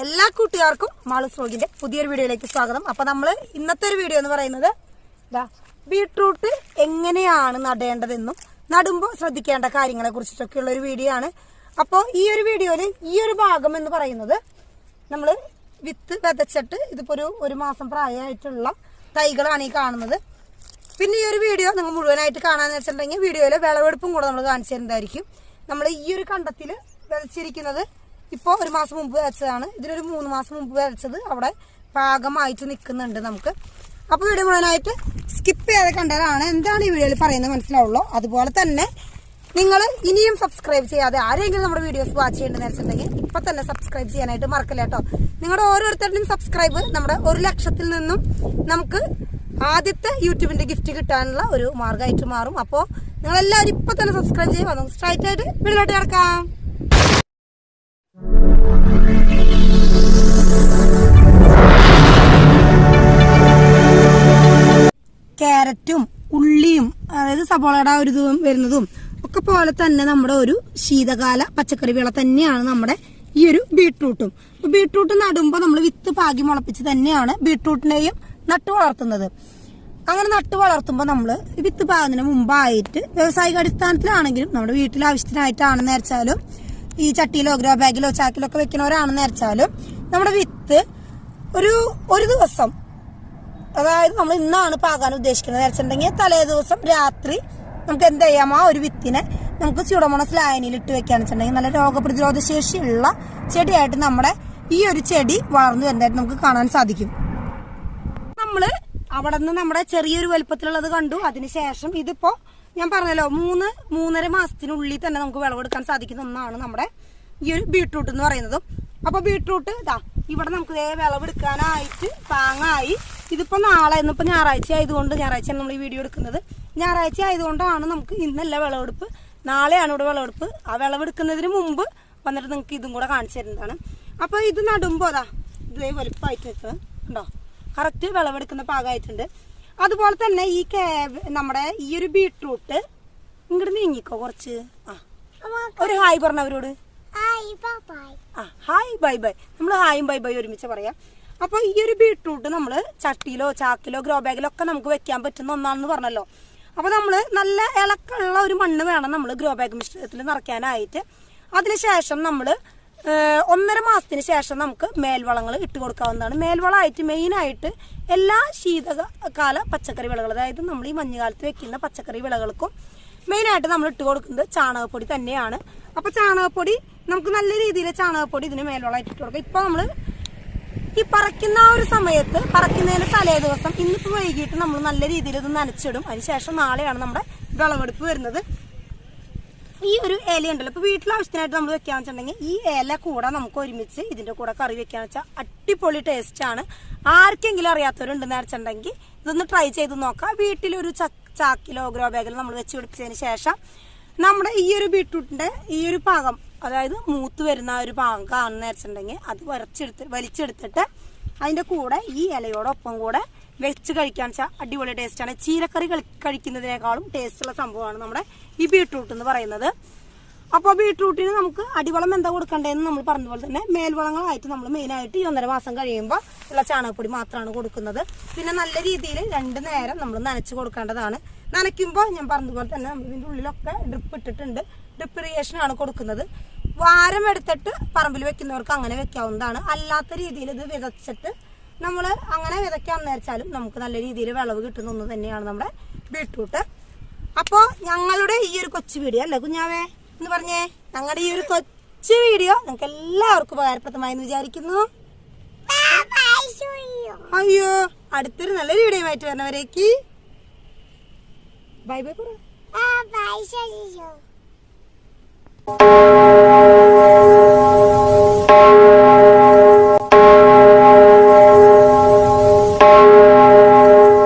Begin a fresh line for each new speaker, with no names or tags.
എല്ലാ കൂട്ടുകാർക്കും മാളൂസ് സ്ലോഗിന്റെ പുതിയൊരു വീഡിയോയിലേക്ക് സ്വാഗതം. അപ്പൊ നമ്മൾ ഇന്നത്തെ ഒരു വീഡിയോ എന്ന് പറയുന്നത് ബീട്രൂട്ട് എങ്ങനെയാണ് നടേണ്ടതെന്നും നടുമ്പോൾ ശ്രദ്ധിക്കേണ്ട കാര്യങ്ങളെ കുറിച്ചിട്ടൊക്കെയുള്ള ഒരു വീഡിയോ ആണ്. അപ്പോൾ ഈ ഒരു വീഡിയോയിൽ ഈ ഒരു ഭാഗം എന്ന് പറയുന്നത് നമ്മൾ വിത്ത് വിതച്ചിട്ട് ഇതിപ്പോ ഒരു ഒരു മാസം പ്രായമായിട്ടുള്ള തൈകളാണ് ഈ കാണുന്നത്. പിന്നെ ഈ ഒരു വീഡിയോ നിങ്ങൾ മുഴുവനായിട്ട് കാണാന്ന് വെച്ചിട്ടുണ്ടെങ്കിൽ വീഡിയോയിലെ വിളവെടുപ്പും കൂടെ നമ്മൾ കാണിച്ചു തരുന്നതായിരിക്കും. നമ്മൾ ഈ ഒരു കണ്ടത്തിൽ വിതച്ചിരിക്കുന്നത് ഇപ്പോൾ ഒരു മാസം മുമ്പ് വരച്ചതാണ് ഇതിനൊരു മൂന്ന് മാസം മുമ്പ് വരച്ചത് അവിടെ പാകമായിട്ട് നിൽക്കുന്നുണ്ട് നമുക്ക്. അപ്പോൾ വീഡിയോ മുഴുവനായിട്ട് സ്കിപ്പ് ചെയ്യാതെ കണ്ടതാണ്. എന്താണ് ഈ വീഡിയോയിൽ പറയുന്നത് മനസ്സിലാവുള്ളൂ. അതുപോലെ തന്നെ നിങ്ങൾ ഇനിയും സബ്സ്ക്രൈബ് ചെയ്യാതെ ആരെങ്കിലും നമ്മുടെ വീഡിയോസ് വാച്ച് ചെയ്യേണ്ടതെന്ന് വെച്ചിട്ടുണ്ടെങ്കിൽ ഇപ്പൊ തന്നെ സബ്സ്ക്രൈബ് ചെയ്യാനായിട്ട് മറക്കില്ല കേട്ടോ നിങ്ങളുടെ ഓരോരുത്തരുടെയും സബ്സ്ക്രൈബ് നമ്മുടെ ഒരു ലക്ഷത്തിൽ നിന്നും നമുക്ക് ആദ്യത്തെ യൂട്യൂബിന്റെ ഗിഫ്റ്റ് കിട്ടാനുള്ള ഒരു മാർഗമായിട്ട് മാറും. അപ്പോൾ നിങ്ങൾ എല്ലാവരും ഇപ്പൊ തന്നെ സബ്സ്ക്രൈബ് ചെയ്യുക. നമുക്ക് സ്ട്രൈറ്റ് ആയിട്ട് വീട്ടിലോട്ട് കിടക്കാം. ഉള്ളിയും അതായത് സബോളയുടെ ഒരു ഇതും വരുന്നതും ഒക്കെ പോലെ തന്നെ നമ്മുടെ ഒരു ശീതകാല പച്ചക്കറി വിള തന്നെയാണ് നമ്മുടെ ഈ ഒരു ബീട്രൂട്ടും. ബീട്രൂട്ട് നടുമ്പോൾ നമ്മൾ വിത്ത് പാകി മുളപ്പിച്ച് തന്നെയാണ് ബീട്രൂട്ടിനെയും നട്ടു വളർത്തുന്നത്. അങ്ങനെ നട്ടു വളർത്തുമ്പോൾ നമ്മൾ വിത്ത് പാകുന്നതിന് മുമ്പായിട്ട് വ്യാവസായിക അടിസ്ഥാനത്തിലാണെങ്കിലും നമ്മുടെ വീട്ടിലെ ആവശ്യത്തിനായിട്ടാണെന്ന് വെച്ചാലും ഈ ചട്ടിയിലോ ഗ്രോ ബാഗിലോ ചാക്കിലോ ഒക്കെ വെക്കുന്നവരാണെന്ന് വെച്ചാലും നമ്മുടെ വിത്ത് ഒരു ഒരു ദിവസം അതായത് നമ്മൾ ഇന്നാണ് പാകാൻ ഉദ്ദേശിക്കുന്നത്. വെച്ചിട്ടുണ്ടെങ്കിൽ തലേ ദിവസം രാത്രി നമുക്ക് എന്ത് ചെയ്യാം? ആ ഒരു വിത്തിനെ നമുക്ക് സ്യൂഡോമോണസ് ലായനിയിൽ ഇട്ട് വെക്കാന്ന് വെച്ചിട്ടുണ്ടെങ്കിൽ നല്ല രോഗപ്രതിരോധ ശേഷിയുള്ള ചെടിയായിട്ട് നമ്മുടെ ഈ ഒരു ചെടി വളർന്നു വരുന്നതായിട്ട് നമുക്ക് കാണാൻ സാധിക്കും. നമ്മൾ അവിടെ നിന്ന് നമ്മുടെ ചെറിയൊരു വലുപ്പത്തിലുള്ളത് കണ്ടു. അതിനുശേഷം ഇതിപ്പോ ഞാൻ പറഞ്ഞല്ലോ മൂന്ന് മൂന്നര മാസത്തിനുള്ളിൽ തന്നെ നമുക്ക് വിളവെടുക്കാൻ സാധിക്കുന്ന ഒന്നാണ് നമ്മുടെ ഈ ഒരു ബീട്രൂട്ട് എന്ന് പറയുന്നത്. അപ്പൊ ബീട്രൂട്ട് ഇതാ ഇവിടെ നമുക്ക് ദേ വിളവെടുക്കാനായിട്ട് പാങ്ങായി. ഇതിപ്പോ നാളെ ഇന്നിപ്പോ ഞായറാഴ്ച ആയതുകൊണ്ട് ഞായറാഴ്ചയാണ് നമ്മൾ ഈ വീഡിയോ എടുക്കുന്നത്. ഞായറാഴ്ച ആയതുകൊണ്ടാണ് നമുക്ക് ഇന്നല്ല വിളവെടുപ്പ്. നാളെയാണ് ഇവിടെ വിളവെടുപ്പ്. ആ വിളവെടുക്കുന്നതിന് മുമ്പ് വന്നിട്ട് നിങ്ങൾക്ക് ഇതും കൂടെ കാണിച്ചു തരുന്നതാണ്. അപ്പൊ ഇത് നടുമ്പോ അതാ ഇതേ വലുപ്പമായിട്ട് നിൽക്കുന്നത് ഉണ്ടോ കറക്റ്റ് വിളവെടുക്കുന്ന പാകമായിട്ടുണ്ട്. അതുപോലെ തന്നെ ഈ കേ നമ്മുടെ ഈ ഒരു ബീട്രൂട്ട് ഇങ്ങോട്ട് നീങ്ങിക്കോ കുറച്ച്. ആ. ഒരു ഹായ് പറഞ്ഞവരോട് ആ ഹായ് ബൈ ബൈ നമ്മൾ ഹായും ബൈ ബൈ ഒരുമിച്ച് പറയാം. അപ്പൊ ഈ ഒരു ബീട്രൂട്ട് നമ്മൾ ചട്ടിയിലോ ചാക്കിലോ ഗ്രോ ബാഗിലോ ഒക്കെ നമുക്ക് വെക്കാൻ പറ്റുന്ന ഒന്നാണെന്ന് പറഞ്ഞല്ലോ. അപ്പൊ നമ്മൾ നല്ല ഇളക്കുള്ള ഒരു മണ്ണ് വേണം നമ്മൾ ഗ്രോ ബാഗ് മിശ്രിതത്തിൽ നിറയ്ക്കാനായിട്ട്. അതിനുശേഷം നമ്മൾ ഒന്നര മാസത്തിന് ശേഷം നമുക്ക് മേൽവളങ്ങൾ ഇട്ട് കൊടുക്കാവുന്നതാണ്. മേൽവളമായിട്ട് മെയിനായിട്ട് എല്ലാ ശീതകാല പച്ചക്കറി വിളകൾ അതായത് നമ്മൾ ഈ മഞ്ഞുകാലത്ത് വെക്കുന്ന പച്ചക്കറി വിളകൾക്കും മെയിനായിട്ട് നമ്മൾ ഇട്ട് കൊടുക്കുന്നത് ചാണകപ്പൊടി തന്നെയാണ്. അപ്പൊ ചാണകപ്പൊടി നമുക്ക് നല്ല രീതിയിൽ ചാണകപ്പൊടി ഇതിന് മേൽവളമായിട്ട് ഇട്ട് കൊടുക്കാം. ഇപ്പൊ നമ്മൾ ഈ പറക്കുന്ന ആ ഒരു സമയത്ത് പറക്കുന്നതിന് തലേ ദിവസം ഇന്നിപ്പോ വൈകിട്ട് നമ്മൾ നല്ല രീതിയിൽ ഇത് നനച്ചിടും. അതിനുശേഷം നാളെയാണ് നമ്മുടെ വിളവെടുപ്പ് വരുന്നത്. ഈ ഒരു ഇല ഉണ്ടല്ലോ ഇപ്പൊ വീട്ടിൽ ആവശ്യത്തിനായിട്ട് നമ്മൾ വെക്കാന്ന് വെച്ചിട്ടുണ്ടെങ്കിൽ ഈ ഇല കൂടെ നമുക്ക് ഒരുമിച്ച് ഇതിന്റെ കൂടെ കറി വെക്കാന്ന് വെച്ചാൽ അടിപൊളി ടേസ്റ്റ് ആണ്. ആർക്കെങ്കിലും അറിയാത്തവരുണ്ടെന്ന് വെച്ചിട്ടുണ്ടെങ്കിൽ ഇതൊന്ന് ട്രൈ ചെയ്ത് നോക്കാം. വീട്ടിലൊരു ചാക്കിലോ ഗ്രോ ബാഗിലോ നമ്മൾ വെച്ച് പിടിപ്പിച്ചതിന് ശേഷം നമ്മുടെ ഈ ഒരു ബീട്രൂട്ടിന്റെ ഈ ഒരു പാകം അതായത് മൂത്ത് വരുന്ന ഒരു പാങ്ക് കാണുന്ന വെച്ചിട്ടുണ്ടെങ്കിൽ അത് വരച്ചെടുത്ത് വലിച്ചെടുത്തിട്ട് അതിന്റെ കൂടെ ഈ ഇലയോടൊപ്പം കൂടെ വെച്ച് കഴിക്കാൻ വെച്ചാൽ അടിപൊളി ടേസ്റ്റാണ് ചീരക്കറി കളി- കഴിക്കുന്നതിനേക്കാളും ടേസ്റ്റുള്ള സംഭവമാണ് നമ്മുടെ ഈ ബീട്രൂട്ട് എന്ന് പറയുന്നത്. അപ്പോൾ ബീട്രൂട്ടിന് നമുക്ക് അടിവളം എന്താ കൊടുക്കേണ്ടതെന്ന് നമ്മൾ പറഞ്ഞ പോലെ തന്നെ മേൽവളങ്ങളായിട്ട് നമ്മൾ മെയിനായിട്ട് ഈ ഒന്നര മാസം കഴിയുമ്പോൾ ഉള്ള ചാണകപ്പൊടി മാത്രമാണ് കൊടുക്കുന്നത്. പിന്നെ നല്ല രീതിയിൽ രണ്ട് നേരം നമ്മൾ നനച്ച് കൊടുക്കേണ്ടതാണ്. നനയ്ക്കുമ്പോൾ ഞാൻ പറഞ്ഞതുപോലെ തന്നെ നമ്മൾ ഇതിന്റെ ഉള്ളിലൊക്കെ ഡ്രിപ്പ് ഇട്ടിട്ടുണ്ട്. ഡ്രിപ്പ് ആണ് കൊടുക്കുന്നത്. വാരം എടുത്തിട്ട് പറമ്പിൽ വെക്കുന്നവർക്ക് അങ്ങനെ വെക്കാവുന്നതാണ്. അല്ലാത്ത രീതിയിൽ ഇത് വിതച്ചിട്ട് നമ്മൾ അങ്ങനെ വിതയ്ക്കാന്ന് വെച്ചാലും നമുക്ക് നല്ല രീതിയിൽ വിളവ് കിട്ടുന്ന ഒന്ന് തന്നെയാണ് നമ്മുടെ ബീട്രൂട്ട്. അപ്പോ ഞങ്ങളുടെ ഈ ഒരു കൊച്ചു വീഡിയോ അല്ലേ കുഞ്ഞാവേ? എന്ന് പറഞ്ഞേ. ഞങ്ങളുടെ ഈ ഒരു കൊച്ചു വീഡിയോ നിങ്ങൾക്ക് എല്ലാവർക്കും ഉപകാരപ്രദമായി എന്ന് വിചാരിക്കുന്നു. അയ്യോ അടുത്തൊരു നല്ലൊരു വീഡിയോ ആയിട്ട് വരുന്നവരേക്ക്. ബൈ ബൈ പറ.